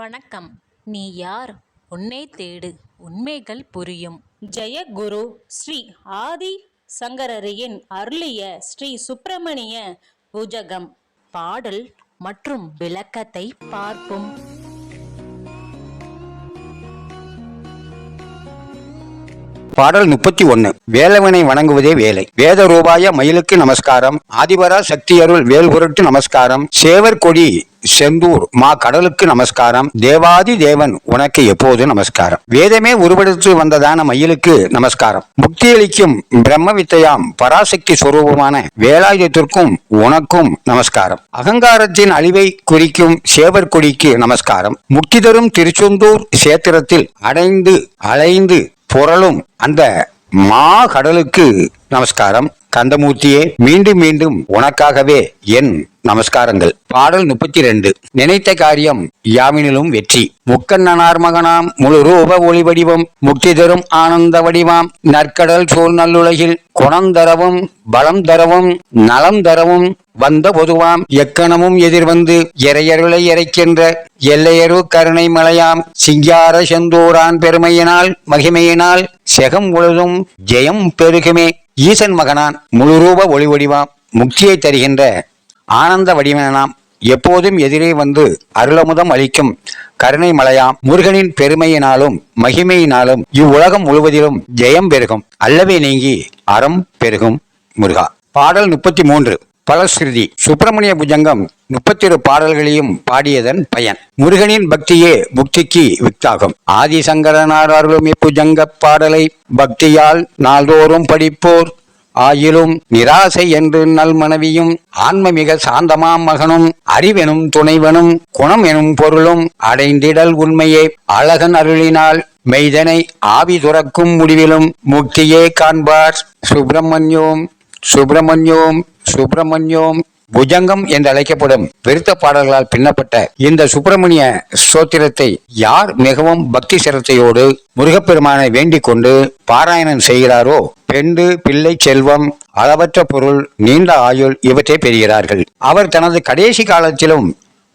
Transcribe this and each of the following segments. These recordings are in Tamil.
வணக்கம். நீ யார்? உன்னை தேடு. உண்மைகள் புரியும். ஜெயகுரு ஸ்ரீ ஆதி சங்கரரியின் அருளிய ஸ்ரீ சுப்பிரமணிய பூஜகம். பாடல் மற்றும் விளக்கத்தை பார்ப்போம். பாடல் முப்பத்தி ஒன்னு. வேலவனை வணங்குவதே வேலை. வேத ரூபாய மயிலுக்கு நமஸ்காரம். ஆதிபரா சக்தியருள் வேல் பொருட்டு நமஸ்காரம். சேவர் கொடி செந்தூர் மா கடலுக்கு நமஸ்காரம். தேவாதி தேவன் உனக்கு எப்போது நமஸ்காரம். வேதமே உருவெடுத்து வந்ததான மயிலுக்கு நமஸ்காரம். முக்தியளிக்கும் பிரம்ம வித்தையாம் பராசக்தி சுரூபமான வேலாயுதத்திற்கும் உனக்கும் நமஸ்காரம். அகங்காரத்தின் அழிவை குறிக்கும் சேவர் கொடிக்கு நமஸ்காரம். முக்தி தரும் திருச்செந்தூர் சேத்திரத்தில் அடைந்து அலைந்து புரளும் அந்த மா கடலுக்கு நமஸ்காரம். கந்தமூர்த்தியே மீண்டும் மீண்டும் உனக்காகவே என் நமஸ்காரங்கள். பாடல் முப்பத்தி ரெண்டு நினைத்த காரியம் யாமினிலும் வெற்றி. முக்கண்ணனார் மகனாம் முழு ரூப ஒளி வடிவம் முக்தி தரும் ஆனந்த வடிவாம் நற்கடல் சூழ் நல்லுலகில் குணம் தரவும் பலம் தரவும் நலம் தரவும் வந்த பொதுவாம். எக்கணமும் எதிர்வந்து இறையருளை இறைக்கின்ற எல்லையரு கருணை மலையாம். சிங்கார செந்தூரான் பெருமையினால் மகிமையினால் செகம் முழுதும் ஜெயம் பெருகுமே. ஈசன் மகனான் முழுரூப ஒளி வடிவாம் முக்தியை தருகின்ற ஆனந்த வடிவனாம். எப்போதும் எதிரே வந்து அருளமுதம் அளிக்கும் கருணை மலையாம். முருகனின் பெருமையினாலும் மகிமையினாலும் இவ்வுலகம் முழுவதிலும் ஜெயம் பெருகும். அல்லவே நீங்கி அறம் பெருகும் முருகா. பாடல் முப்பத்தி மூன்று. பலஸ்ருதி. சுப்பிரமணிய புஜங்கம் முப்பத்திரு பாடல்களையும் பாடியதன் பயன். முருகனின் பக்தியே முக்திக்கு வித்தாகும். ஆதிசங்கரனார் அருளும் இப்புஜங்க பாடலை பக்தியால் நாள்தோறும் படிப்போர். ஆயிலும் நிராசை என்று நல் மனைவியும் ஆன்ம மிக சாந்தமாம் மகனும் அறிவெனும் துணைவனும் குணம் எனும் பொருளும் அடைந்திடல் உண்மையே. அழகன் அருளினால் மெய்தனை ஆவி துறக்கும் முடிவிலும் முக்தியே காண்பார். சுப்பிரமணியோம் சுப்பிரமணியோம் சுப்பிரமணியோம். புஜங்கம் என்று அழைக்கப்படும் விருத்த பாடல்களால் பின்னப்பட்ட இந்த சுப்பிரமணிய ஸ்தோத்திரத்தை யார் மிகவும் பக்தி சிரத்தையோடு முருகப்பெருமானை வேண்டிக் கொண்டு பாராயணம் செய்கிறாரோ பெண்டு பிள்ளை செல்வம் அளவற்ற பொருள் நீண்ட ஆயுள் இவற்றை பெறுகிறார்கள். அவர் தனது கடைசி காலத்திலும்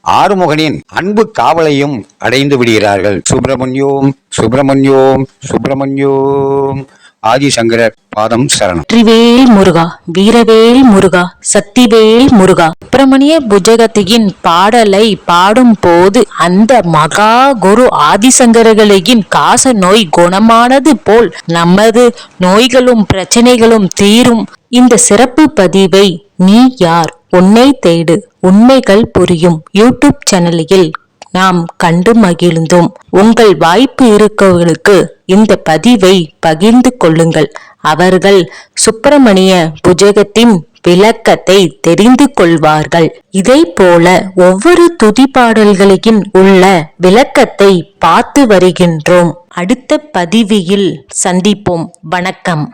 ஆறுமுகனின் அன்பு காவலையும் அடைந்து விடுகிறார்கள். சுப்பிரமணியோம் சுப்பிரமணியோம் சுப்பிரமணியோம். ஆதிசங்கரர் பாதம் சரணம். வெற்றிவேல் முருகா வீரவேல் முருகா சக்திவேல் முருகா. சுப்பிரமணிய புஜகத்தியின் பாடலை பாடும் போது அந்த மகா குரு ஆதிசங்கரர்களின் காச நோய் குணமானது போல் நமது நோய்களும் பிரச்சனைகளும் தீரும். இந்த சிறப்பு பதிவை நீ யார்? உன்னை தேடு. உண்மைகள் புரியும் யூடியூப் சேனலில் நாம் கண்டு மகிழ்ந்தோம். உங்கள் வாய்ப்பு இருக்கவர்களுக்கு இந்த பதிவை பகிர்ந்து கொள்ளுங்கள். அவர்கள் சுப்பிரமணிய புஜகத்தின் விளக்கத்தை தெரிந்து கொள்வார்கள். இதை போல ஒவ்வொரு துதி உள்ள விளக்கத்தை பார்த்து வருகின்றோம். அடுத்த பதிவியில் சந்திப்போம். வணக்கம்.